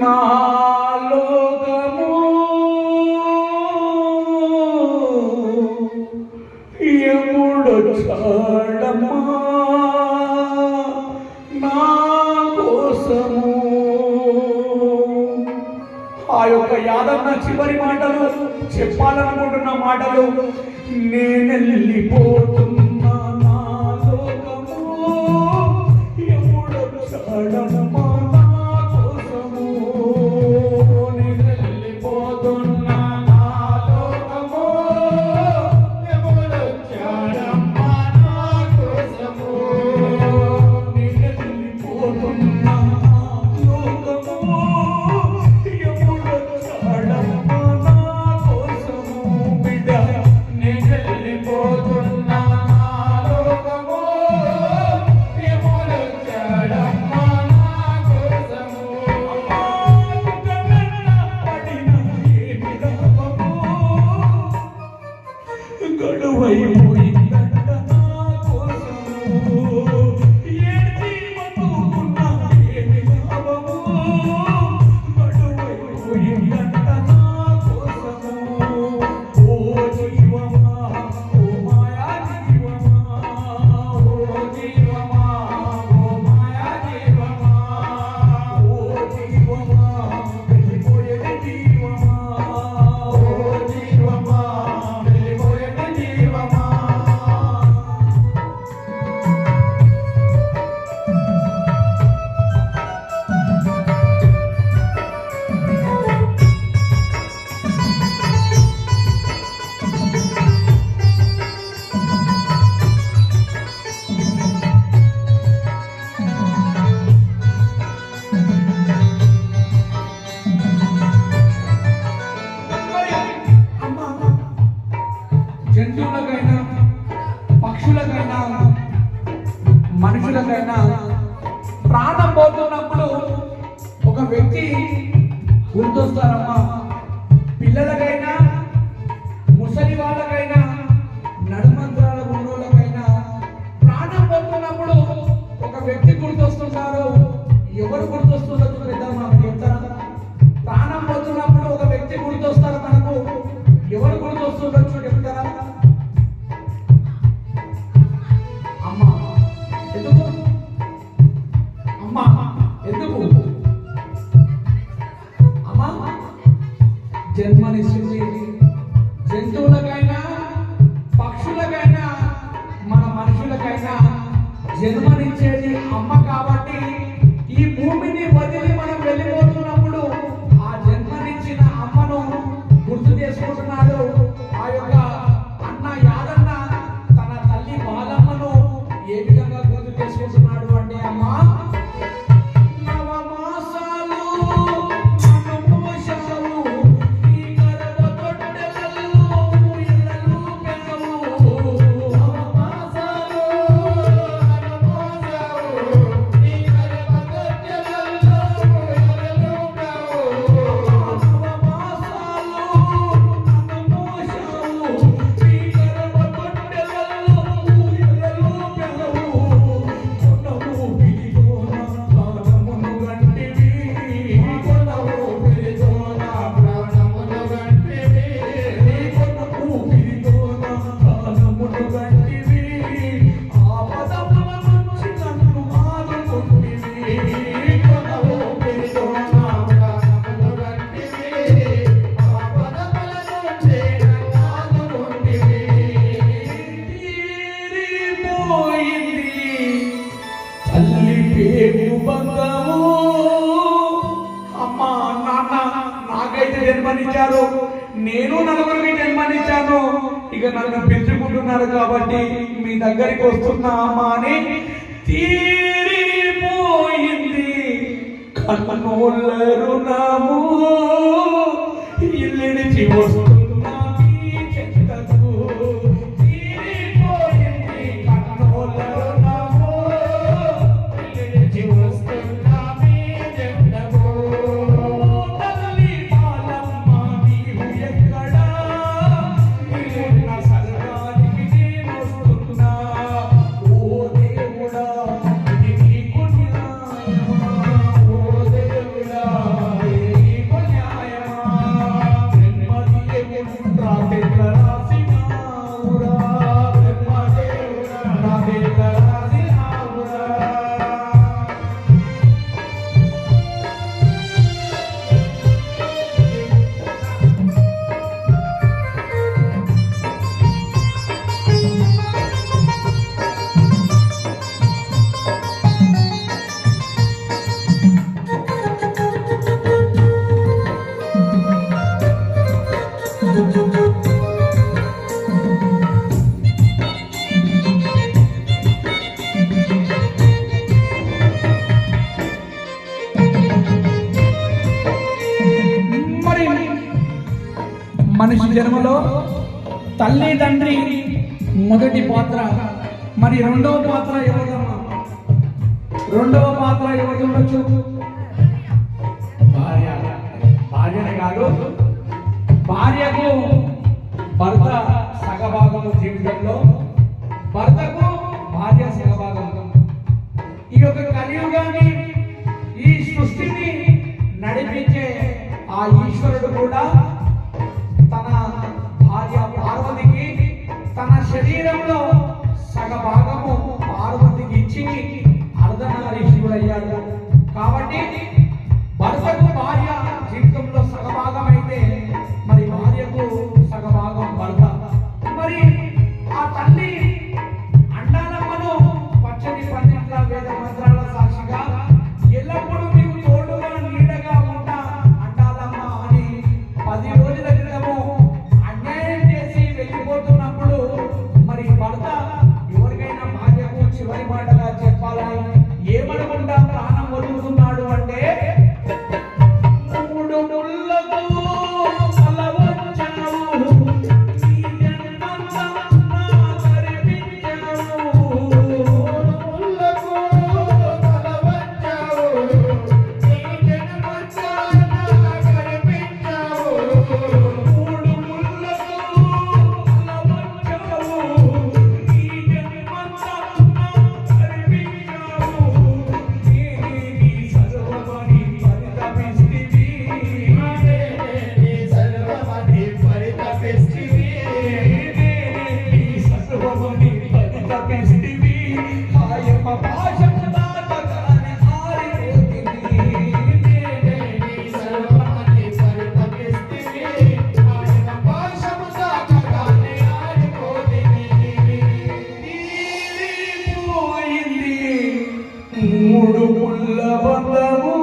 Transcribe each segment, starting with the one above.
నాలోకము ఆ యొక్క చివరి మాటలు చెప్పాలనుకుంటున్న మాటలు నేనెళ్ళిపోతున్నా నా లోకము. ఎప్పుడు చాడమా మీ దగ్గరికి వస్తున్నా అమ్మా అని తీరిపోయింది. కన్నోళ్ళరు నాము ఇల్లిడిచి వస్తుంది మార్గాన్ని ఈ సృష్టిని నడిపించే ఆ ఈశ్వరుడు కూడా తన భార్య పార్వతికి తన శరీరంలో సగ భాగము పార్వతికి ఇచ్చి అర్ధనారి மூடு புள்ள வந்தவும்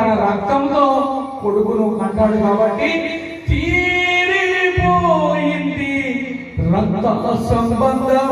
తన రక్తంతో కొడుకును కంటాడు కాబట్టి తీరిపోయింది. రక్త సంబంధం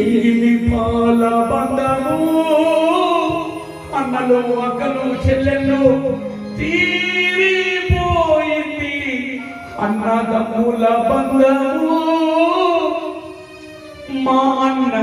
ఎన్ని పాల బంధము అన్నలు అక్కలు చెల్లెళ్ళు తీరిపోయింది. అన్నదమ్ముల బంధము మా అన్న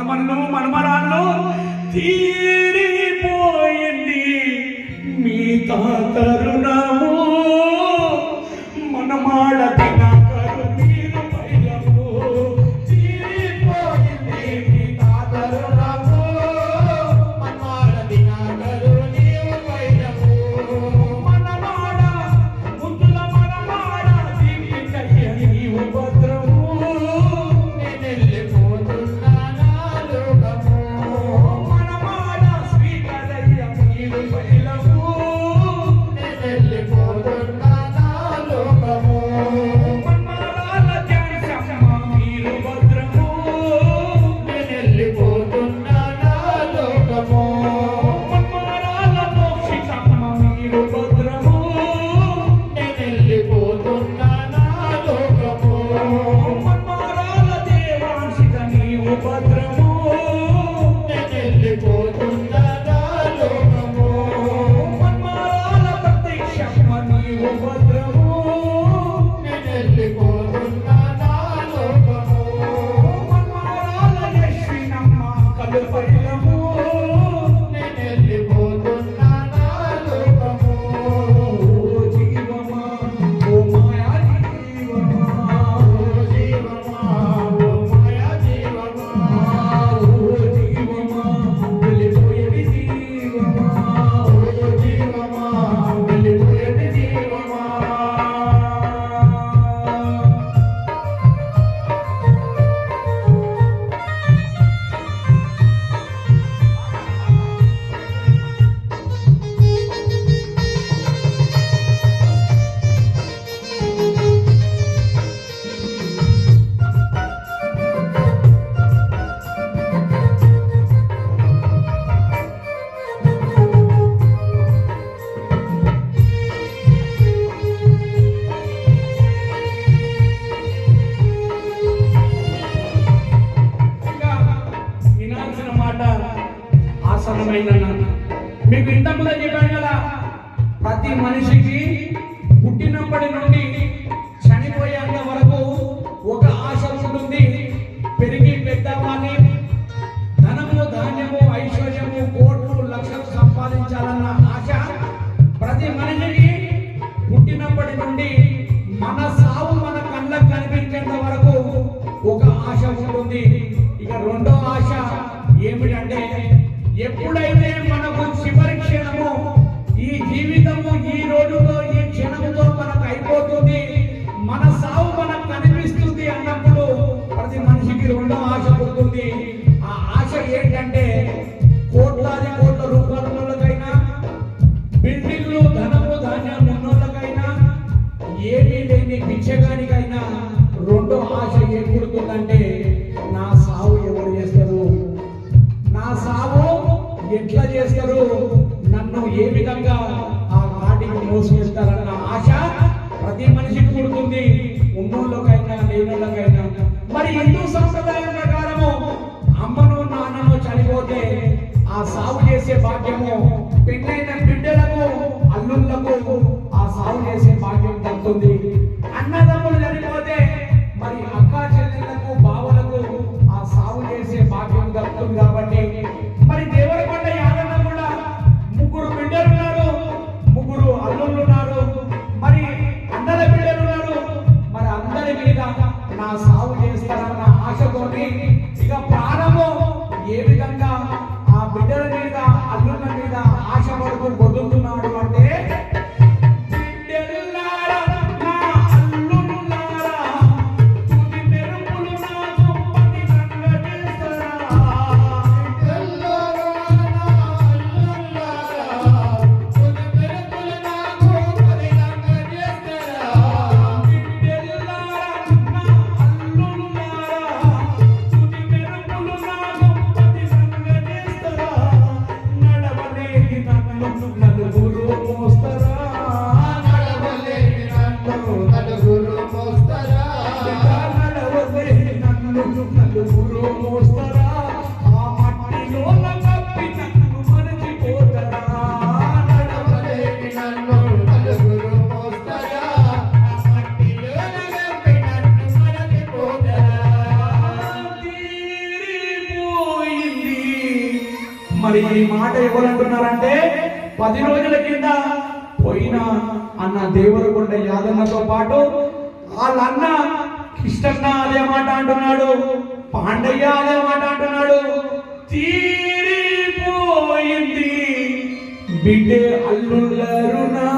మనమన్ను మనమరాళ్ళు తీరిపోయింది మీ తాత రుణము మనమాడ నుండి మన సావు మన కళ్ళకు కనిపించేంత వరకు ఒక ఆశ ఉంటుంది. ఇక రెండో ఆశ ఏమిటంటే ఎప్పుడైనా ఆ సాగు చేసే భాగ్యము పెళ్ళై விடு அல்லுள்ளருணா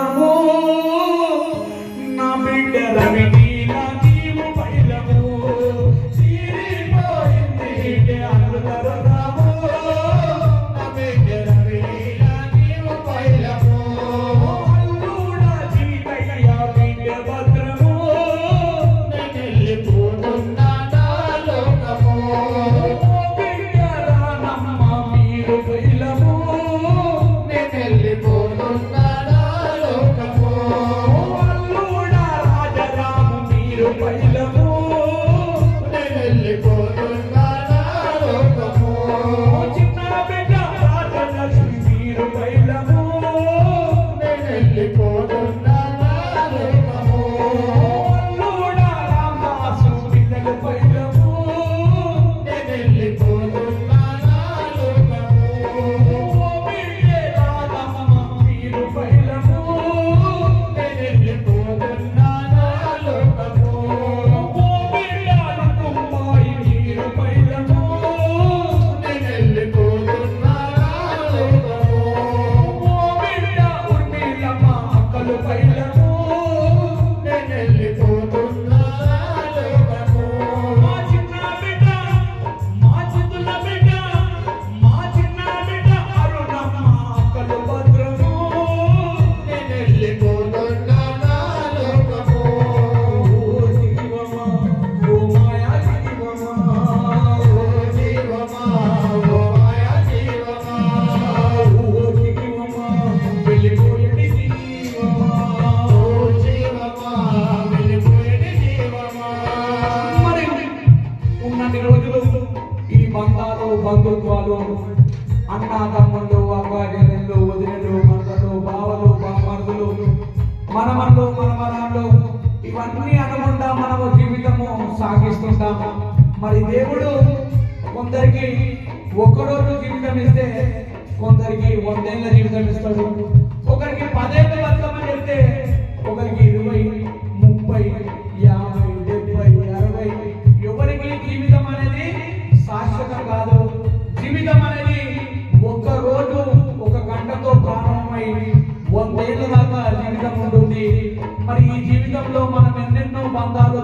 থেকে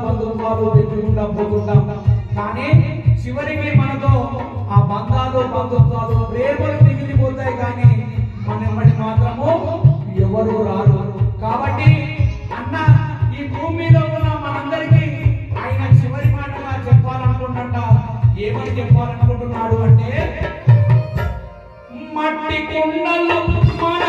పోతుంటాం కానీ చివరికి మనతో ఆ బంధాలు బంధుత్వాలు ప్రేమలు మిగిలిపోతాయి కానీ మన మాత్రము ఎవరు రారు. కాబట్టి అన్న ఈ భూమి మీద ఉన్న మనందరికీ ఆయన చివరి మాటగా చెప్పాలనుకుంటున్నట ఏమని చెప్పాలనుకుంటున్నాడు అంటే మట్టి కుండలు మన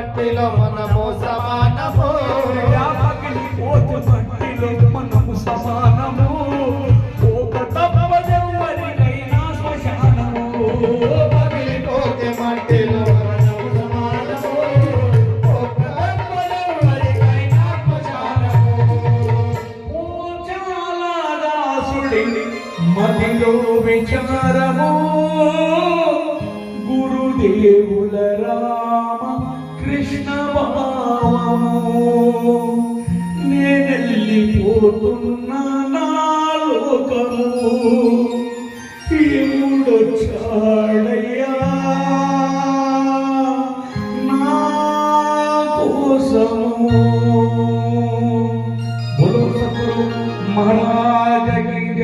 మట్టిలో మన మోసమానము పోతున్న నాలుకము